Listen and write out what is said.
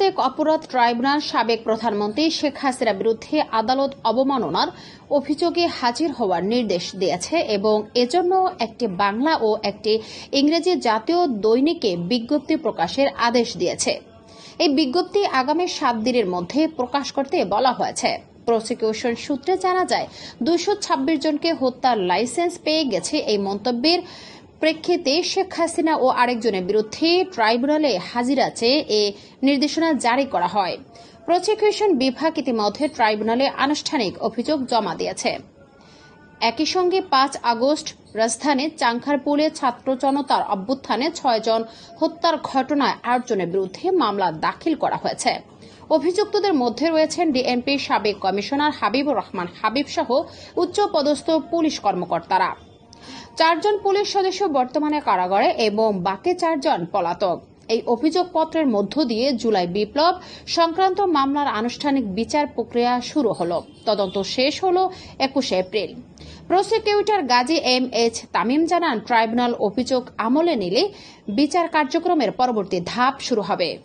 আন্তর্জাতিক অপরাধ ট্রাইব্যুনাল সাবেক প্রধানমন্ত্রী শেখ হাসিনার বিরুদ্ধে আদালত অবমাননার অভিযোগে হাজির হওয়ার নির্দেশ দিয়েছে এবং এজন্য একটি বাংলা ও একটি ইংরেজি জাতীয় দৈনিকে বিজ্ঞপ্তি প্রকাশের আদেশ দিয়েছে। এই বিজ্ঞপ্তি আগামী সাত দিনের মধ্যে প্রকাশ করতে বলা হয়েছে। প্রসিকিউশন সূত্রে জানা যায় দুশো জনকে হত্যার লাইসেন্স পেয়ে গেছে এই মন্তব্যের প্রেক্ষিতে শেখ হাসিনা ও আরেকজনের বিরুদ্ধে ট্রাইব্যুনালে হাজিরা চেয়ে এ নির্দেশনা জারি করা হয়। প্রসিকিউশন বিভাগ ইতিমধ্যে ট্রাইব্যুনালে আনুষ্ঠানিক অভিযোগ জমা দিয়েছে। একই সঙ্গে পাঁচ আগস্ট রাজধানীর চাংখারপুলে ছাত্র জনতার অভ্যুত্থানে ছয়জন হত্যার ঘটনায় আটজনের বিরুদ্ধে মামলা দাখিল করা হয়েছে। অভিযুক্তদের মধ্যে রয়েছেন ডিএনপি সাবেক কমিশনার হাবিবুর রহমান হাবিব সহ উচ্চপদস্থ পুলিশ কর্মকর্তারা। চারজন পুলিশ সদস্য বর্তমানে কারাগারে এবং বাকি চারজন পলাতক। এই অভিযোগপত্রের মধ্য দিয়ে জুলাই বিপ্লব সংক্রান্ত মামলার আনুষ্ঠানিক বিচার প্রক্রিয়া শুরু হল। তদন্ত শেষ হল একুশে April. Prosecutor Gazi M H Tamim জানান, ট্রাইব্যুনাল অভিযোগ আমলে নিলে বিচার কার্যক্রমের পরবর্তী ধাপ শুরু হবে।